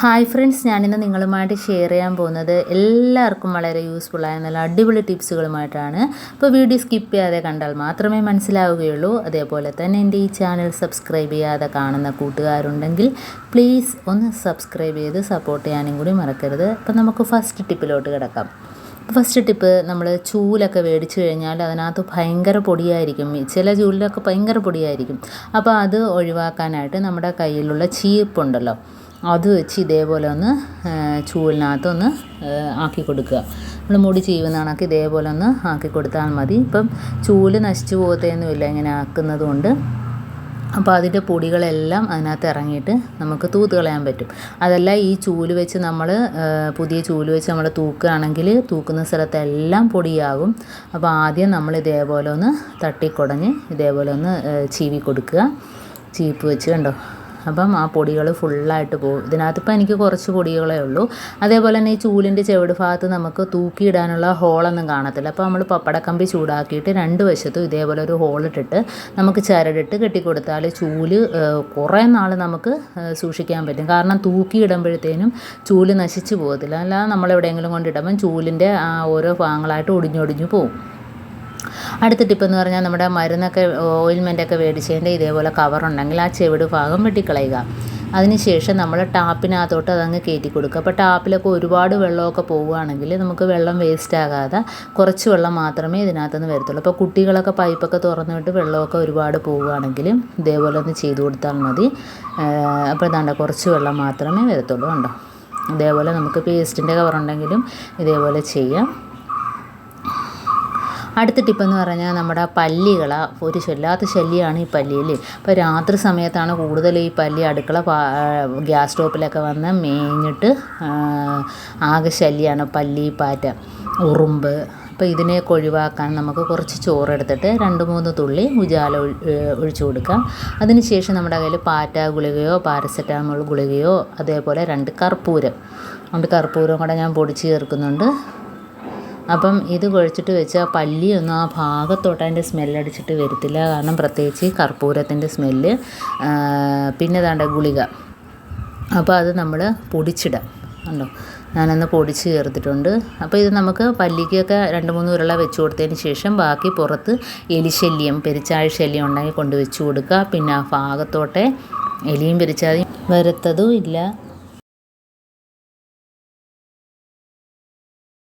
Hi friends ഞാനിന്ന് നിങ്ങളുമായിട്ട് share ചെയ്യാൻ പോകുന്നത് എല്ലാവർക്കും വളരെ യൂസ്ഫുള്ളായ നല്ല അടിപൊളി ടിപ്സുകളുമായിട്ടാണ് അപ്പോൾ വീഡിയോ സ്കിപ്പ് ചെയ്യാതെ കണ്ടാൽ മാത്രമേ മനസ്സിലാവുകയുള്ളൂ. അതേപോലെ തന്നെ എന്റെ ഈ ചാനൽ സബ്സ്ക്രൈബ് ചെയ്യാതെ കാണുന്ന കൂട്ടുകാരുണ്ടെങ്കിൽ പ്ലീസ് ഒന്ന് സബ്സ്ക്രൈബ് ചെയ്ത് സപ്പോർട്ട് ചെയ്യാനും കൂടി മറക്കരുത്. അപ്പോൾ നമുക്ക് ഫസ്റ്റ് ടിപ്പിലോട്ട് കിടക്കാം. ഫസ്റ്റ് ടിപ്പ് നമ്മൾ ചൂലൊക്കെ മേടിച്ച് കഴിഞ്ഞാൽ അതിനകത്ത് ഭയങ്കര പൊടിയായിരിക്കും. ചില ചൂലിലൊക്കെ ഭയങ്കര പൊടിയായിരിക്കും. അപ്പോൾ അത് ഒഴിവാക്കാനായിട്ട് നമ്മുടെ കയ്യിലുള്ള ചീപ്പുണ്ടല്ലോ അത് വെച്ച് ഇതേപോലെ ഒന്ന് ചൂലിനകത്ത് ഒന്ന് ആക്കി കൊടുക്കുക. നമ്മൾ മുടി ചീവുന്ന കണക്ക് ഇതേപോലെ ഒന്ന് ആക്കി കൊടുത്താൽ മതി. ഇപ്പം ചൂൽ നശിച്ചു പോകത്തേന്നുമില്ല ഇങ്ങനെ ആക്കുന്നത് കൊണ്ട്. അപ്പോൾ അതിന്റെ പൊടികളെല്ലാം അതിനകത്ത് ഇറങ്ങിയിട്ട് നമുക്ക് തൂത്ത് കളയാൻ പറ്റും. അതല്ല ഈ ചൂൽ വെച്ച് നമ്മൾ പുതിയ ചൂൽ വെച്ച് നമ്മൾ തൂക്കുകയാണെങ്കിൽ തൂക്കുന്ന സ്ഥലത്തെല്ലാം പൊടിയാകും. അപ്പോൾ ആദ്യം നമ്മൾ ഇതേപോലെ ഒന്ന് തട്ടിക്കുടഞ്ഞ് ഇതേപോലെ ഒന്ന് ചീവി കൊടുക്കുക. ചീപ്പ് വെച്ച് കണ്ടോ? അപ്പം ആ പൊടികൾ ഫുള്ളായിട്ട് പോകും. ഇതിനകത്തിപ്പോൾ എനിക്ക് കുറച്ച് പൊടികളേ ഉള്ളൂ. അതേപോലെ തന്നെ ഈ ചൂലിന്റെ ചെവിട് ഭാഗത്ത് നമുക്ക് തൂക്കിയിടാനുള്ള ഹോളൊന്നും കാണത്തില്ല. അപ്പോൾ നമ്മൾ പപ്പടക്കമ്പി ചൂടാക്കിയിട്ട് രണ്ട് വശത്തും ഇതേപോലെ ഒരു ഹോളിട്ടിട്ട് നമുക്ക് ചരടിട്ട് കെട്ടിക്കൊടുത്താൽ ചൂൽ കുറേ നാൾ നമുക്ക് സൂക്ഷിക്കാൻ പറ്റും. കാരണം തൂക്കിയിടുമ്പോഴത്തേനും ചൂൽ നശിച്ചു പോകത്തില്ല. അല്ലാതെ നമ്മളെവിടെയെങ്കിലും കൊണ്ടിടുമ്പം ചൂലിന്റെ ആ ഓരോ ഭാഗങ്ങളായിട്ട് ഒടിഞ്ഞൊടിഞ്ഞു പോകും അടുത്ത ടിപ്പ് എന്ന് പറഞ്ഞാൽ നമ്മുടെ മരുന്നൊക്കെ ഓയിൽമെന്റൊക്കെ മേടിച്ചതിന്റെ ഇതേപോലെ കവറുണ്ടെങ്കിൽ ആ ചെവിട് ഭാഗം വെട്ടിക്കളയുക. അതിനുശേഷം നമ്മൾ ടാപ്പിനകത്തോട്ട് അതങ്ങ് കയറ്റി കൊടുക്കുക. അപ്പോൾ ടാപ്പിലൊക്കെ ഒരുപാട് വെള്ളമൊക്കെ പോവുകയാണെങ്കിൽ നമുക്ക് വെള്ളം വേസ്റ്റ് ആകാതെ കുറച്ച് വെള്ളം മാത്രമേ ഇതിനകത്തുനിന്ന് വരത്തുള്ളൂ. അപ്പോൾ കുട്ടികളൊക്കെ പൈപ്പൊക്കെ തുറന്നു വിട്ട് വെള്ളമൊക്കെ ഒരുപാട് പോവുകയാണെങ്കിൽ ഇതേപോലെ ഒന്ന് ചെയ്തു കൊടുത്താൽ മതി. അപ്പോൾ ഇതാണ്ട കുറച്ച് വെള്ളം മാത്രമേ വരത്തുള്ളൂ ഉണ്ടോ ഇതേപോലെ നമുക്ക് പേസ്റ്റിന്റെ കവറുണ്ടെങ്കിലും ഇതേപോലെ ചെയ്യാം. അടുത്ത ടിപ്പെന്ന് പറഞ്ഞാൽ നമ്മുടെ പല്ലികൾ ഒരു ശല്ലാത്ത ശല്യമാണ് ഈ പല്ലിയിൽ ഇപ്പോൾ രാത്രി സമയത്താണ് കൂടുതൽ ഈ പല്ലി അടുക്കള ഗ്യാസ് സ്റ്റോപ്പിലൊക്കെ വന്ന് മേഞ്ഞിട്ട് ആകെ ശല്യമാണ് പല്ലി പാറ്റ. ഉറുമ്പ്. അപ്പോൾ ഇതിനെയൊക്കെ ഒഴിവാക്കാൻ നമുക്ക് കുറച്ച് ചോറെടുത്തിട്ട് രണ്ട് മൂന്ന് തുള്ളി ഉജാല ഒഴിച്ചു കൊടുക്കാം. അതിനുശേഷം നമ്മുടെ കയ്യിൽ പാറ്റ ഗുളികയോ പാരസെറ്റാമോൾ ഗുളികയോ അതേപോലെ രണ്ട് കർപ്പൂരം. രണ്ട് കർപ്പൂരം കൂടെ ഞാൻ പൊടിച്ച് ചേർക്കുന്നുണ്ട്. അപ്പം ഇത് കുഴച്ചിട്ട് വെച്ചാൽ പല്ലിയൊന്നും ആ ഭാഗത്തോട്ട് അതിന്റെ സ്മെല്ലടിച്ചിട്ട് വരത്തില്ല. കാരണം പ്രത്യേകിച്ച് കർപ്പൂരത്തിന്റെ സ്മെല്ല് പിന്നെ ദാണ്ട ഗുളിക. അപ്പോൾ അത് നമ്മൾ പൊടിച്ചിടാം. ഉണ്ടോ ഞാനൊന്ന് പൊടിച്ച് ചേർത്തിട്ടുണ്ട്. അപ്പോൾ ഇത് നമുക്ക് പല്ലിക്കൊക്കെ രണ്ട് മൂന്ന് ഉരുള വെച്ച് കൊടുത്തതിന് ശേഷം ബാക്കി പുറത്ത് എലിശല്യം പെരിച്ചാഴി ശല്യം ഉണ്ടെങ്കിൽ കൊണ്ട് വെച്ച് കൊടുക്കുക. പിന്നെ ആ ഭാഗത്തോട്ടെ എലിയും പെരിച്ചാഴിയും വരത്തതും ഇല്ല.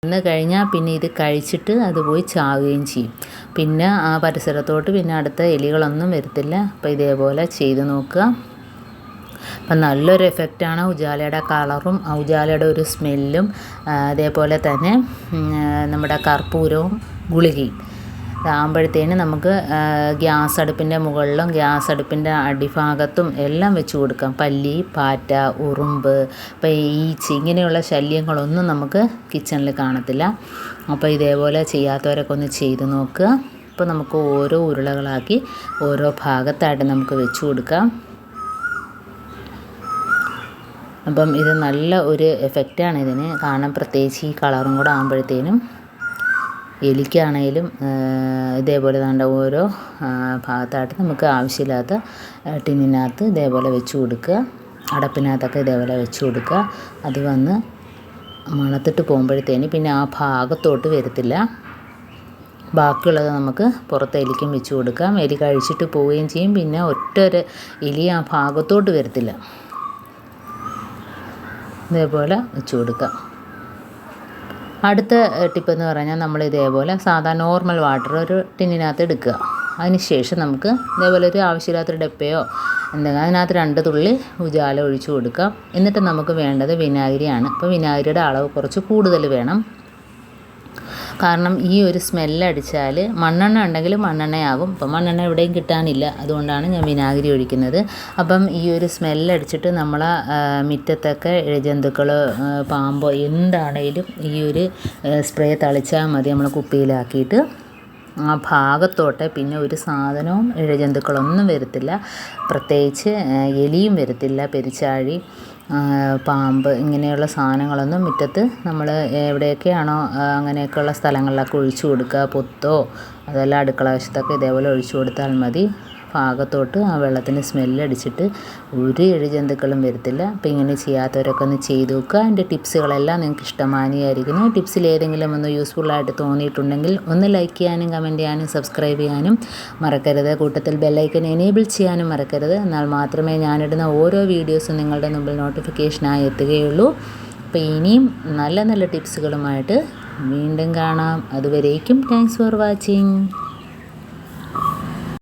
വന്ന് കഴിഞ്ഞാൽ പിന്നെ ഇത് കഴിച്ചിട്ട് അത് പോയി ചാവുകയും ചെയ്യും. പിന്നെ ആ പരിസരത്തോട്ട് പിന്നെ അടുത്ത എലികളൊന്നും വരത്തില്ല. അപ്പോൾ ഇതേപോലെ ചെയ്ത് നോക്കുക. അപ്പം നല്ലൊരു എഫക്റ്റാണ് ഉജാലയുടെ കളറും ഉജാലയുടെ ഒരു സ്മെല്ലും അതേപോലെ തന്നെ നമ്മുടെ കർപ്പൂരവും ഗുളികയും. ആകുമ്പോഴത്തേന് നമുക്ക് ഗ്യാസ് അടുപ്പിന്റെ മുകളിലും ഗ്യാസ് അടുപ്പിന്റെ അടിഭാഗത്തും എല്ലാം വെച്ച് കൊടുക്കാം. പല്ലി പാറ്റ ഉറുമ്പ് അപ്പോൾ ഈച്ച ഇങ്ങനെയുള്ള ശല്യങ്ങളൊന്നും നമുക്ക് കിച്ചണിൽ കാണത്തില്ല. അപ്പോൾ ഇതേപോലെ ചെയ്യാത്തവരൊക്കെ ഒന്ന് ചെയ്ത് നോക്കുക. അപ്പോൾ നമുക്ക് ഓരോ ഉരുളകളാക്കി ഓരോ ഭാഗത്തായിട്ട് നമുക്ക് വെച്ച് കൊടുക്കാം. അപ്പം ഇത് നല്ല ഒരു എഫക്റ്റാണ് ഇതിന്. കാരണം പ്രത്യേകിച്ച് ഈ കളറും കൂടെ ആകുമ്പോഴത്തേനും എലിക്കാണേലും ഇതേപോലെ വേണ്ട ഓരോ ഭാഗത്തായിട്ട് നമുക്ക് ആവശ്യമില്ലാത്ത ടിന്നിനകത്ത് ഇതേപോലെ വെച്ച് കൊടുക്കുക. അടപ്പിനകത്തൊക്കെ ഇതേപോലെ വെച്ച് കൊടുക്കുക. അത് വന്ന് മണത്തിട്ട് പോകുമ്പോഴത്തേന് പിന്നെ ആ ഭാഗത്തോട്ട് വരത്തില്ല. ബാക്കിയുള്ളത് നമുക്ക് പുറത്ത് എലിക്കും വെച്ച് കൊടുക്കാം. എലി കഴിച്ചിട്ട് പോവുകയും ചെയ്യും. പിന്നെ ഒറ്റ ഒരു എലി ആ ഭാഗത്തോട്ട് വരത്തില്ല. ഇതേപോലെ വെച്ച് കൊടുക്കാം. അടുത്ത ടിപ്പ് എന്ന് പറഞ്ഞാൽ നമ്മൾ ഇതേപോലെ സാധാ നോർമൽ വാട്ടർ ഒരു ടിന്നിനകത്ത് എടുക്കുക. അതിന് ശേഷം നമുക്ക് ഇതേപോലെ ഒരു ആവശ്യമില്ലാത്തൊരു ഡപ്പയോ എന്തെങ്കിലും അതിനകത്ത് രണ്ട് തുള്ളി ഉജാല ഒഴിച്ചു കൊടുക്കാം. എന്നിട്ട് നമുക്ക് വേണ്ടത് വിനാഗിരിയാണ്. അപ്പോൾ വിനാഗിരിയുടെ അളവ് കുറച്ച് കൂടുതൽ വേണം. കാരണം ഈ ഒരു സ്മെല്ലടിച്ചാൽ മണ്ണെണ്ണ ഉണ്ടെങ്കിൽ മണ്ണെണ്ണയാകും അപ്പം മണ്ണെണ്ണ എവിടെയും കിട്ടാനില്ല. അതുകൊണ്ടാണ് ഞാൻ വിനാഗിരി ഒഴിക്കുന്നത്. അപ്പം ഈ ഒരു സ്മെല്ലടിച്ചിട്ട് നമ്മളെ മുറ്റത്തൊക്കെ ജന്തുക്കൾ പാമ്പോ എന്താണേലും ഈ ഒരു സ്പ്രേ തളിച്ചാൽ മതി നമ്മൾ കുപ്പിയിലാക്കിയിട്ട്. ആ ഭാഗത്തോട്ട് പിന്നെ ഒരു സാധനവും ഇഴജന്തുക്കളൊന്നും വരത്തില്ല. പ്രത്യേകിച്ച് എലിയും വരത്തില്ല. പെരിച്ചാഴി പാമ്പ് ഇങ്ങനെയുള്ള സാധനങ്ങളൊന്നും മുറ്റത്ത് നമ്മൾ എവിടെയൊക്കെയാണോ അങ്ങനെയൊക്കെയുള്ള സ്ഥലങ്ങളിലൊക്കെ ഒഴിച്ചു കൊടുക്കുക. പൊത്തോ അതെല്ലാം അടുക്കള വശത്തൊക്കെ ഇതേപോലെ ഒഴിച്ചു കൊടുത്താൽ മതി. ഭാഗത്തോട്ട് ആ വെള്ളത്തിന് സ്മെല്ലടിച്ചിട്ട് ഒരു എഴുജന്തുക്കളും വരത്തില്ല. അപ്പോൾ ഇങ്ങനെ ചെയ്യാത്തവരൊക്കെ ഒന്ന് ചെയ്തു നോക്കുക. എന്റെ ടിപ്സുകളെല്ലാം നിങ്ങൾക്ക് ഇഷ്ടമാനിയായിരിക്കുന്നു. ടിപ്സിൽ ഏതെങ്കിലും ഒന്ന് യൂസ്ഫുള്ളായിട്ട് തോന്നിയിട്ടുണ്ടെങ്കിൽ ഒന്ന് ലൈക്ക് ചെയ്യാനും കമന്റ് ചെയ്യാനും സബ്സ്ക്രൈബ് ചെയ്യാനും മറക്കരുത്. കൂട്ടത്തിൽ ബെല്ലൈക്കൻ എനേബിൾ ചെയ്യാനും മറക്കരുത്. എന്നാൽ മാത്രമേ ഞാനിടുന്ന ഓരോ വീഡിയോസും നിങ്ങളുടെ മുമ്പിൽ നോട്ടിഫിക്കേഷനായി എത്തുകയുള്ളൂ. അപ്പോൾ ഇനിയും നല്ല നല്ല ടിപ്സുകളുമായിട്ട് വീണ്ടും കാണാം. അതുവരേക്കും താങ്ക്സ് ഫോർ വാച്ചിങ്